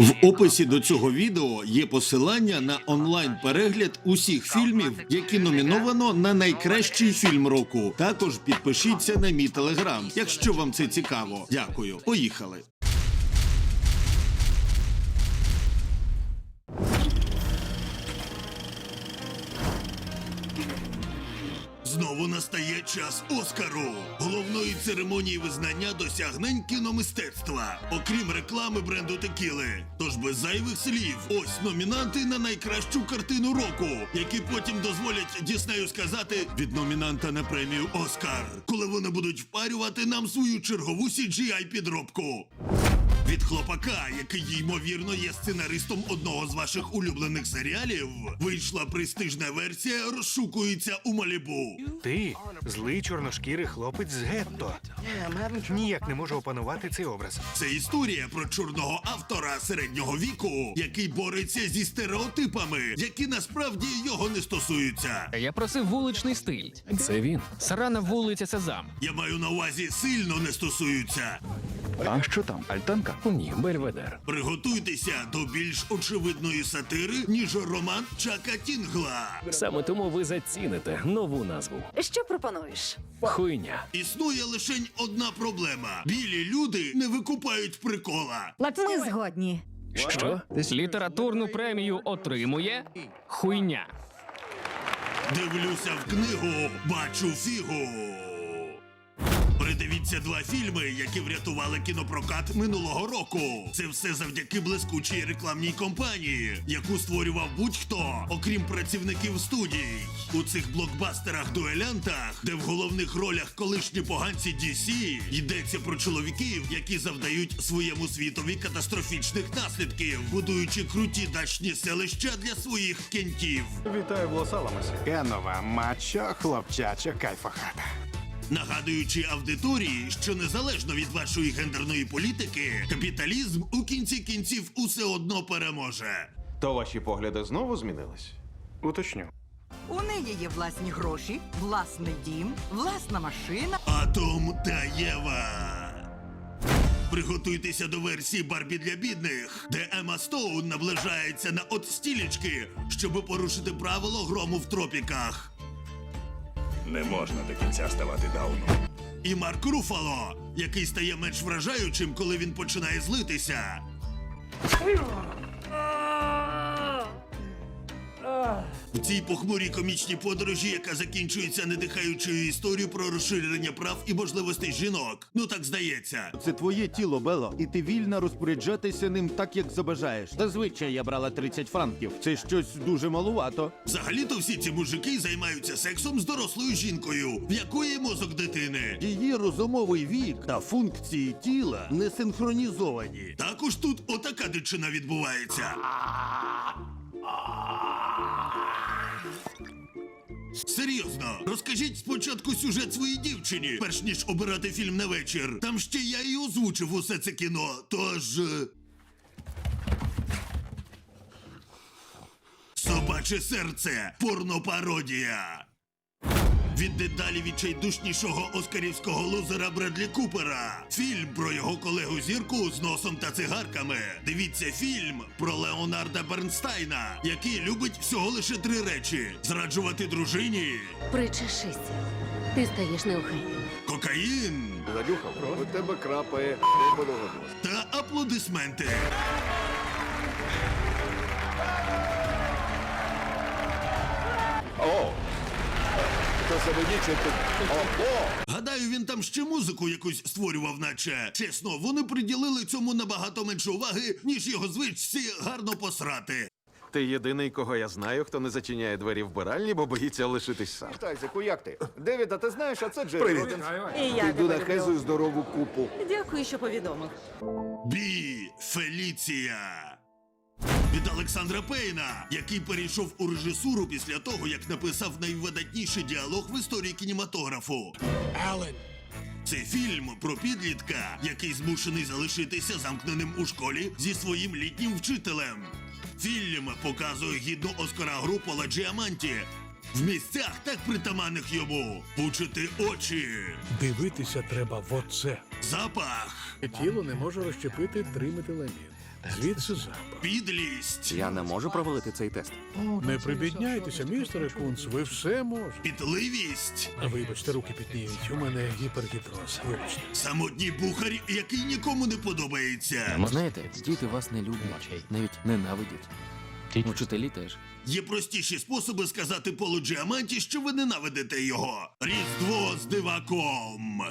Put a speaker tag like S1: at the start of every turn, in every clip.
S1: В описі до цього відео є посилання на онлайн-перегляд усіх фільмів, які номіновано на найкращий фільм року. Також підпишіться на мій телеграм, якщо вам це цікаво. Дякую. Поїхали. Знову настає час Оскару, головної церемонії визнання досягнень кіномистецтва, окрім реклами бренду Текіли. Тож без зайвих слів, ось номінанти на найкращу картину року, які потім дозволять Діснею сказати від номінанта на премію Оскар, коли вони будуть впарювати нам свою чергову CGI підробку. Від хлопака, який ймовірно є сценаристом одного з ваших улюблених серіалів, вийшла престижна версія розшукується у Малібу.
S2: Ти злий чорношкірий хлопець з гетто. Ніяк не можу опанувати цей образ.
S1: Це історія про чорного автора середнього віку, який бореться зі стереотипами, які насправді його не стосуються.
S3: Я просив вуличний стиль. Це він. Сарана вулиця Сезам.
S1: Я маю на увазі сильно не стосуються.
S4: А що там, альтанка?
S3: Ні, Бельведер.
S1: Приготуйтеся до більш очевидної сатири, ніж роман Чака Тінгла.
S3: Саме тому ви заціните нову назву.
S5: Що пропонуєш?
S3: Хуйня.
S1: Існує лише одна проблема: білі люди не викупають прикола.
S5: Ми згодні.
S3: Що? Літературну премію отримує хуйня.
S1: Дивлюся в книгу, бачу фігу. Придивіться два фільми, які врятували кінопрокат минулого року. Це все завдяки блискучій рекламній кампанії, яку створював будь-хто, окрім працівників студій. У цих блокбастерах-дуелянтах, де в головних ролях колишні поганці DC, йдеться про чоловіків, які завдають своєму світові катастрофічних наслідків, будуючи круті дачні селища для своїх кентів.
S2: Вітаю в Лос-Аламосі.
S6: Кенова мачо, хлопчача кайфохата.
S1: Нагадуючи аудиторії, що незалежно від вашої гендерної політики, капіталізм у кінці кінців усе одно переможе.
S7: То ваші погляди знову змінились?
S2: Уточню.
S8: У неї є власні гроші, власний дім, власна машина.
S1: Атом та Єва. Приготуйтеся до версії Барбі для бідних, де Ема Стоун наближається на от стілечки, щоб порушити правило грому в тропіках.
S4: Не можна до кінця ставати дауном.
S1: І Марк Руфало, який стає менш вражаючим, коли він починає злитися. В цій похмурій комічній подорожі, яка закінчується недихаючою історією про розширення прав і можливостей жінок. Ну так здається.
S9: Це твоє тіло, Бело, і ти вільна розпоряджатися ним так, як забажаєш. Зазвичай я брала 30 франків. Це щось дуже малувато.
S1: Взагалі-то всі ці мужики займаються сексом з дорослою жінкою, в якої мозок дитини.
S9: Її розумовий вік та функції тіла не синхронізовані.
S1: Також тут отака дичина відбувається. Серйозно, розкажіть спочатку сюжет своїй дівчині, перш ніж обирати фільм на вечір. Там ще я і озвучив усе це кіно. Тож. е, Собаче серце порнопародія. Від дедалі відчайдушнішого оскарівського лузера Бредлі Купера. Фільм про його колегу зірку з носом та цигарками. Дивіться фільм про Леонарда Бернстайна, який любить всього лише три речі: зраджувати дружині,
S5: Причешися. Ти стаєш неохайним.
S1: кокаїн
S6: Гадюха, у тебе крапає
S1: та аплодисменти.
S6: О! То себе нічого тут. Ого!
S1: Гадаю, він там ще музику якусь створював, наче. Чесно, вони приділили цьому набагато менше уваги, ніж його звичці гарно посрати.
S7: Ти єдиний, кого я знаю, хто не зачиняє двері вбиральні, бо боїться лишитись сам.
S6: Тайзику, як ти? Девіда, ти знаєш, а це Джері Роденс.
S8: І я
S6: Піду
S8: тебе люблю.
S6: здорову купу.
S8: Дякую, що повідомив.
S1: Бі Феліція. Від Олександра Пейна, який перейшов у режисуру після того, як написав найвидатніший діалог в історії кінематографу. Ален. Це фільм про підлітка, який змушений залишитися замкненим у школі зі своїм літнім вчителем. Фільм показує гідну Оскара гру Пола Джіаманті. В місцях так притаманних йому пучити очі,
S10: Дивитися треба в оце.
S1: запах.
S10: Тіло не може розщепити триметиламін. Звідси запах.
S1: Підлість,
S6: Я не можу провалити цей тест.
S10: Не прибідняйтеся, містере Кунц, ви все можете.
S1: підливість,
S10: Вибачте, руки підніють. У мене гіпергідроз. Вибачте.
S1: самотній бухар, який нікому не подобається.
S11: Знаєте, діти вас не люблять, навіть ненавидять. Вчителі теж.
S1: Є простіші способи сказати Полу Джіаманті, що ви ненавидите його. Різдво з диваком.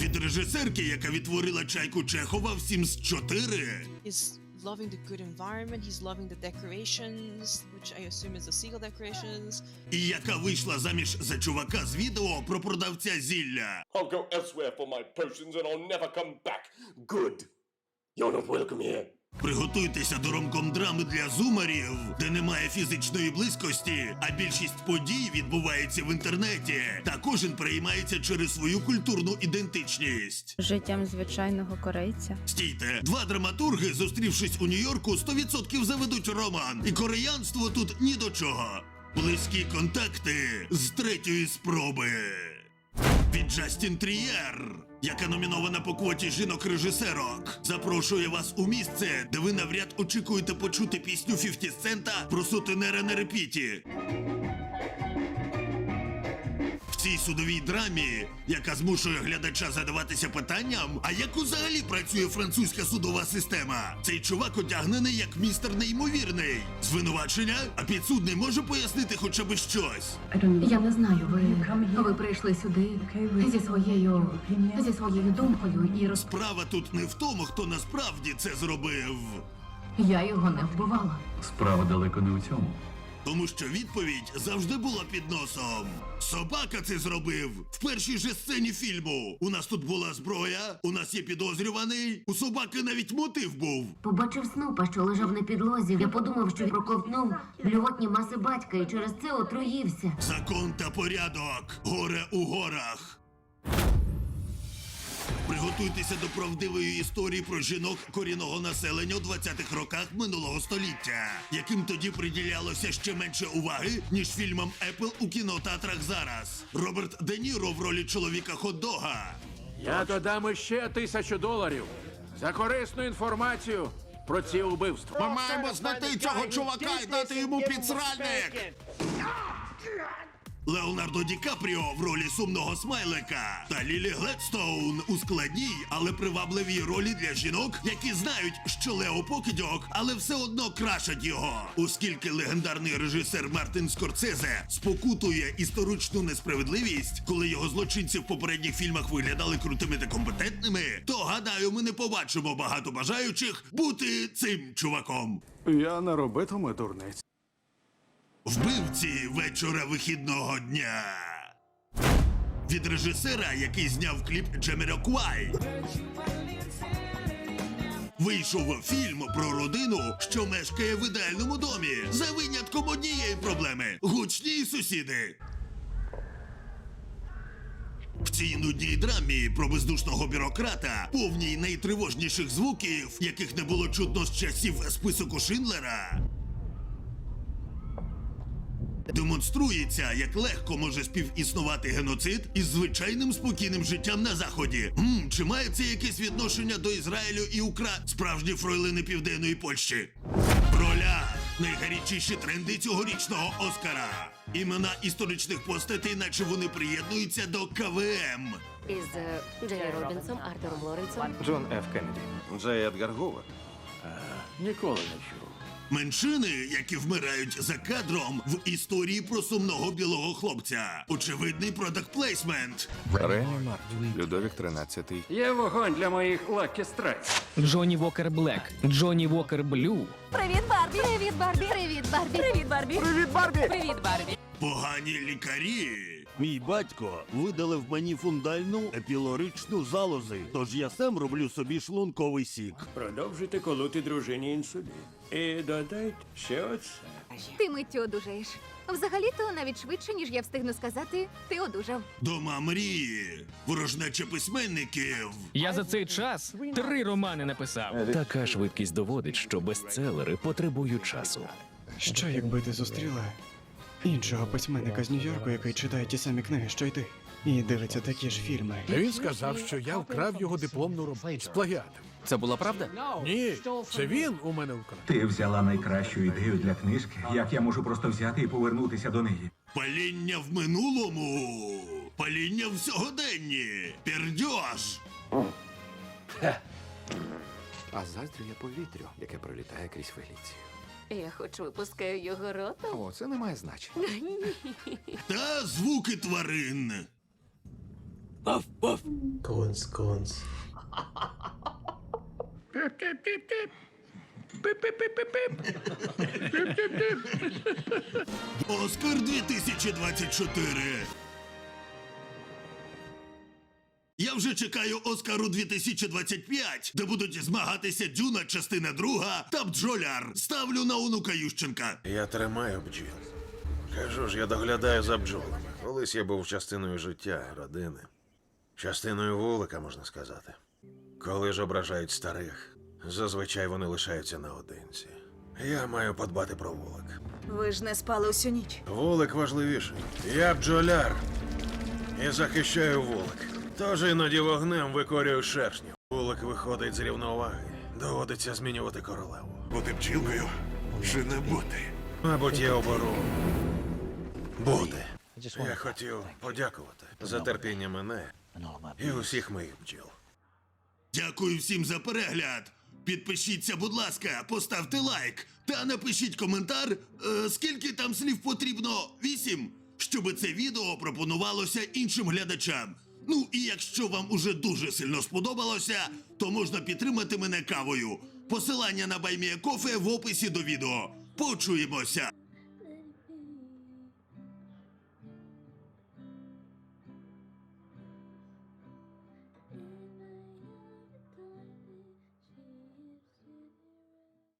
S1: Від режисерки, яка відтворила чайку Чехова в Sims 4,
S12: He's loving the good environment. He's loving the decorations, which I assume is the seagull decorations.
S1: і яка вийшла заміж за чувака з відео про продавця зілля.
S4: I'll go elsewhere for my potions and I'll never come back. Good. You're not welcome here.
S1: Приготуйтеся до ромком драми для зумерів, де немає фізичної близькості, а більшість подій відбувається в інтернеті, та кожен переймається через свою культурну ідентичність.
S12: Життям звичайного корейця.
S1: Стійте, два драматурги, зустрівшись у Нью-Йорку, 100% заведуть роман, і кореянство тут ні до чого. Близькі контакти з третьої спроби. Від Джастін Трієр, яка номінована по квоті жінок-режисерок, запрошує вас у місце, де ви навряд очікуєте почути пісню 50 Цента про сутенера на репіті. Судовій драмі, яка змушує глядача задаватися питанням, а як взагалі працює французька судова система? Цей чувак одягнений як містер неймовірний. Звинувачення, а підсудний може пояснити хоча б щось.
S5: Я не знаю, ви, ви прийшли сюди зі своєю зі своєю думкою і роз...
S1: Справа тут не в тому, хто насправді це зробив,
S5: Я його не вбивала.
S11: Справа далеко не у цьому.
S1: Тому що відповідь завжди була під носом. Собака це зробив в першій же сцені фільму. У нас тут була зброя, у нас є підозрюваний, у собаки навіть мотив був.
S5: Побачив снупа, що лежав на підлозі. Я подумав, що проковтнув блювотні маси батька і через це отруївся.
S1: Закон та порядок. Горе у горах. Приготуйтеся до правдивої історії про жінок корінного населення у 20-х роках минулого століття, яким тоді приділялося ще менше уваги, ніж фільмам Apple у кінотеатрах зараз. Роберт Де Ніро в ролі чоловіка хот-дога.
S6: Я додам ще тисячу доларів за корисну інформацію про ці убивства.
S9: Ми маємо знайти цього чувака і дати йому підсральник!
S1: Леонардо Ді Капріо в ролі сумного смайлика та Лілі Гледстоун у складній, але привабливій ролі для жінок, які знають, що Лео покидьок, але все одно крашать його. Оскільки легендарний режисер Мартин Скорцезе спокутує історичну несправедливість, коли його злочинці в попередніх фільмах виглядали крутими та компетентними, то гадаю, ми не побачимо багато бажаючих бути цим чуваком.
S10: Я не робитиму дурниць.
S1: Вбивці вечора вихідного дня. Від режисера, який зняв кліп Джемероквай. Вийшов фільм про родину, що мешкає в ідеальному домі, за винятком однієї проблеми гучні сусіди. В цій нудній драмі про бездушного бюрократа, повній найтривожніших звуків, яких не було чутно з часів списку Шиндлера, Демонструється, як легко може співіснувати геноцид із звичайним спокійним життям на заході. М, чи має це якесь відношення до Ізраїлю і Укра справжні фройлини Південної Польщі? В ролях найгарячіші тренди цьогорічного Оскара. Імена історичних постатей, наче вони приєднуються до КВМ.
S5: Із е, Джері Робінсом, Артуром Лоренсом.
S2: Джон Ф. Кеннеді.
S7: Джей Едгар Гувер.
S6: Ніколи не чув.
S1: Меншини, які вмирають за кадром в історії про сумного білого хлопця. Очевидний продакт плейсмент.
S11: Рені Март.
S6: Людовік 13.
S11: Є вогонь для моїх лакі страйк.
S3: Джонні Вокер Блек, Джонні Вокер Блю.
S5: Привіт, Барбі! Привіт, Барбі! Привіт, Барбі! Привіт, Барбі! Привіт, Барбі! Привіт, Барбі!
S1: Погані лікарі.
S9: Мій батько видалив мені фундальну епілоричну залози, тож я сам роблю собі шлунковий сік.
S10: Продовжуйте колоти дружині інсулін. І додайте ще оце.
S5: Ти миттю одужаєш. Взагалі-то навіть швидше, ніж я встигну сказати, ти одужав.
S1: Дома мрії. Ворожнеча письменників.
S3: Я за цей час три романи написав.
S11: Така швидкість доводить, що бестселери потребують часу.
S10: Що якби ти зустріла іншого письменника з Нью-Йорку, який читає ті самі книги, що й ти?
S13: І дивиться такі ж фільми.
S10: Він сказав, що я вкрав його дипломну роботу. Сплагіатив.
S6: Це була правда?
S10: Ні, це він у мене вкрав.
S14: Ти взяла найкращу ідею для книжки. Як я можу просто взяти і повернутися до неї?
S1: Паління в минулому. Паління в сьогоденні. Пердьош.
S6: А заздрю я повітрю, яке пролітає крізь Феліцію.
S15: Я хоч випускаю його рота.
S6: О, це не має значення.
S1: Та звуки тварин. Оскар 2024. Я вже чекаю Оскару 2025, де будуть змагатися Дюна, частина друга та бджоляр. Ставлю на онука Ющенка.
S7: Я тримаю бджіл. Кажу ж, я доглядаю за бджолами. Колись я був частиною життя, родини. Частиною вулика, можна сказати. Коли ж ображають старих, зазвичай вони лишаються наодинці. Я маю подбати про вулик.
S16: Ви ж не спали усю ніч.
S7: Вулик важливіший. Я бджоляр і захищаю вулик. Тож іноді вогнем викорюю шершнів. Вулик виходить з рівноваги. Доводиться змінювати королеву.
S1: Бути бджілкою чи не бути?
S7: Мабуть, я оберу бути. Я хотів подякувати за терпіння мене і усіх моїх бджіл.
S1: Дякую всім за перегляд. Підпишіться, будь ласка, поставте лайк та напишіть коментар, е, скільки там слів потрібно. Вісім, щоб це відео пропонувалося іншим глядачам. Ну і якщо вам уже дуже сильно сподобалося, то можна підтримати мене кавою. Посилання на Баймія Кофе в описі до відео. Почуємося!